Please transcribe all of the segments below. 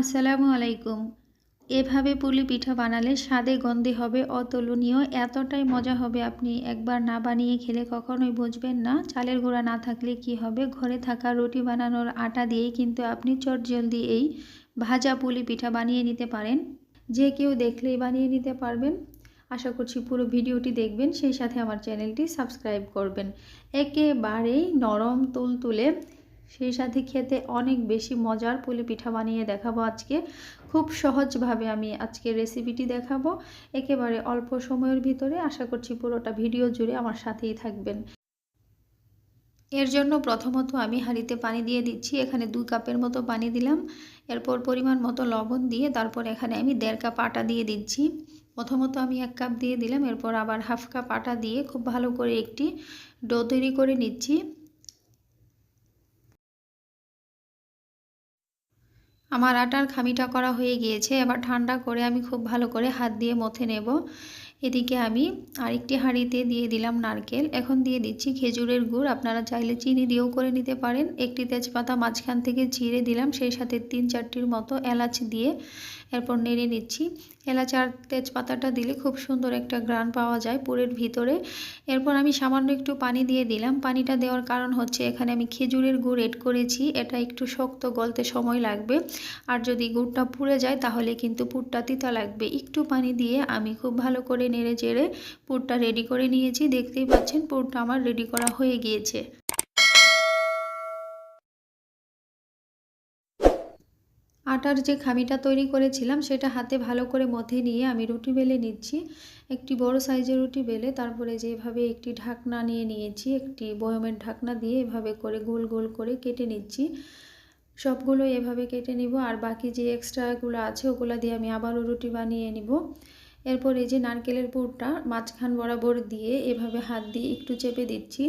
আসসালামু আলাইকুম। এভাবে পুলি পিঠা বানালে স্বাদে গন্ধে হবে অতুলনীয়, এতটাই মজা হবে আপনি একবার না বানিয়ে খেলে কখনোই বুঝবেন না। চালের গুঁড়া না থাকলে কি হবে? ঘরে থাকা রুটি বানানোর আটা দিয়েই কিন্তু আপনি চটজলদি এই ভাজা পুলি পিঠা বানিয়ে নিতে পারেন। যে কেউ দেখলেই বানিয়ে নিতে পারবেন। আশা করছি পুরো ভিডিওটি দেখবেন। সেই সাথে আমার চ্যানেলটি সাবস্ক্রাইব করবেন। একেবারেই নরম তুল তুলে সেই সাথে খেতে অনেক বেশি মজার পুলি পিঠা বানিয়ে দেখাবো আজকে। খুব সহজভাবে আমি আজকে রেসিপিটি দেখাবো। একেবারে অল্প সময়ের ভিতরে আশা করছি পুরোটা ভিডিও জুড়ে আমার সাথেই থাকবেন। এর জন্য প্রথমত আমি হাঁড়িতে পানি দিয়ে দিচ্ছি। এখানে দুই কাপের মতো পানি দিলাম। এরপর পরিমাণ মতো লবণ দিয়ে তারপর এখানে আমি দেড় কাপ আটা দিয়ে দিচ্ছি। প্রথমত আমি এক কাপ দিয়ে দিলাম। এরপর আবার হাফ কাপ আটা দিয়ে খুব ভালো করে একটি ডো তৈরি করে নিচ্ছি। আমার আটার খামিটা করা হয়ে গিয়েছে, এবার ঠান্ডা করে আমি খুব ভালো করে হাত দিয়ে মথে নেব। এদিকে আমি আরেকটি হাঁড়িতে দিয়ে দিলাম নারকেল। এখন দিয়ে দিচ্ছি খেজুরের গুড়। আপনারা চাইলে চিনি দিয়েও করে নিতে পারেন। একটি তেজপাতা মাঝখান থেকে ছিঁড়ে দিলাম, সেই সাথে তিন চারটির মতো এলাচ দিয়ে এরপর নেড়ে নিচ্ছি। এলাচ আর তেজপাতাটা দিলে খুব সুন্দর একটা গ্রান পাওয়া যায় পুরের ভিতরে। এরপর আমি সামান্য একটু পানি দিয়ে দিলাম। পানিটা দেওয়ার কারণ হচ্ছে এখানে আমি খেজুরের গুড় এড করেছি। এটা একটু শক্ত গলতে সময় লাগবে। আর যদি গুড়টা পুড়ে যায় তাহলে কিন্তু পুরটা তিতা লাগবে। একটু পানি দিয়ে আমি খুব ভালো করে নেড়ে চেড়ে পুরটা রেডি করে নিয়েছি। দেখতেই পাচ্ছেন পুরটা আমার রেডি করা হয়ে গিয়েছে। আটার যে খামিটা তৈরি করেছিলাম, সেটা হাতে ভালো করে মথে নিয়ে আমি রুটি বেলে নিচ্ছি। একটি বড় সাইজের রুটি বেলে তারপরে যেভাবে একটি ঢাকনা নিয়ে নিয়েছি, একটি বয়মের ঢাকনা দিয়ে এভাবে করে গোল গোল করে কেটে নিচ্ছি। সবগুলো এভাবে কেটে নিব আর বাকি যে এক্সট্রাগুলো আছে, ওগুলো দিয়ে আমি আবারও রুটি বানিয়ে নিব। এরপর এই যে নারকেলের পুরটা মাঝখান বরাবর দিয়ে এভাবে হাত দিয়ে একটু চেপে দিচ্ছি।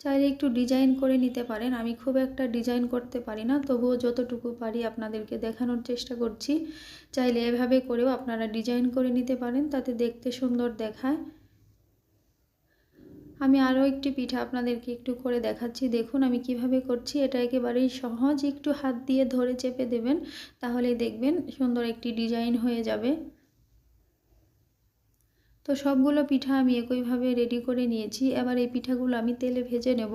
চাইলে একটু ডিজাইন করে নিতে পারেন। আমি খুব একটা ডিজাইন করতে পারি না, তবুও যতটুকু পারি আপনাদেরকে দেখানোর চেষ্টা করছি। চাইলে এভাবে করেও আপনারা ডিজাইন করে নিতে পারেন, তাতে দেখতে সুন্দর দেখায়। আমি আরও একটি পিঠা আপনাদেরকে একটু করে দেখাচ্ছি। দেখুন, আমি কীভাবে করছি। এটা একেবারেই সহজ। একটু হাত দিয়ে ধরে চেপে দেবেন তাহলে দেখবেন সুন্দর একটি ডিজাইন হয়ে যাবে। তো সবগুলো পিঠা আমি একইভাবে রেডি করে নিয়েছি। এবার এই পিঠাগুলো আমি তেলে ভেজে নেব।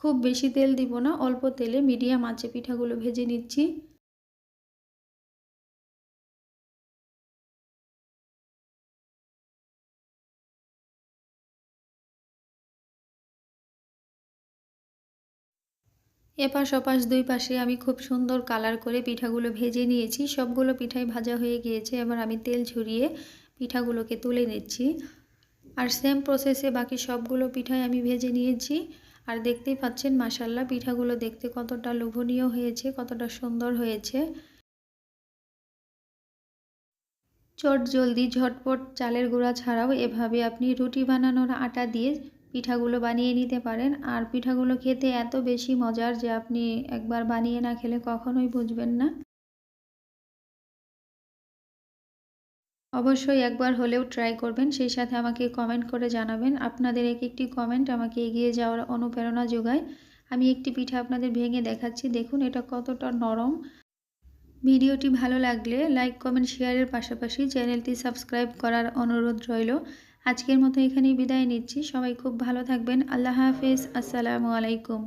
খুব বেশি তেল দিব না, অল্প তেলে মিডিয়াম আঁচে পিঠাগুলো ভেজে নিচ্ছি। এপাশ ওপাশ দুই পাশে আমি খুব সুন্দর কালার করে পিঠাগুলো ভেজে নিয়েছি। সবগুলো পিঠাই ভাজা হয়ে গিয়েছে। এবার আমি তেল ঝরিয়ে পিঠাগুলোকে তুলে নিচ্ছি। আর সেম প্রসেসে বাকি সবগুলো পিঠাই আমি ভেজে নিয়েছি। আর দেখতেই পাচ্ছেন মাসাল্লাহ পিঠাগুলো দেখতে কতটা লোভনীয় হয়েছে, কতটা সুন্দর হয়েছে। চট জলদি ঝটপট চালের গুঁড়া ছাড়াও এভাবে আপনি রুটি বানানোর আটা দিয়ে পিঠাগুলো বানিয়ে নিতে পারেন। আর পিঠাগুলো খেতে এত বেশি মজার যে আপনি একবার বানিয়ে না খেলে কখনোই বুঝবেন না। অবশ্যই একবার হলেও ট্রাই করবেন। সেই সাথে আমাকে কমেন্ট করে জানাবেন। আপনাদের এক একটি কমেন্ট আমাকে এগিয়ে যাওয়ার অনুপ্রেরণা যোগায়। আমি একটি পিঠা আপনাদের ভেঙে দেখাচ্ছি। দেখুন, এটা কতটা নরম। ভিডিওটি ভালো লাগলে লাইক কমেন্ট শেয়ারের পাশাপাশি চ্যানেলটি সাবস্ক্রাইব করার অনুরোধ রইল। আজকের মতো এখানেই বিদায় নিচ্ছি। সবাই খুব ভালো থাকবেন। আল্লাহ হাফেজ। আসসালামু আলাইকুম।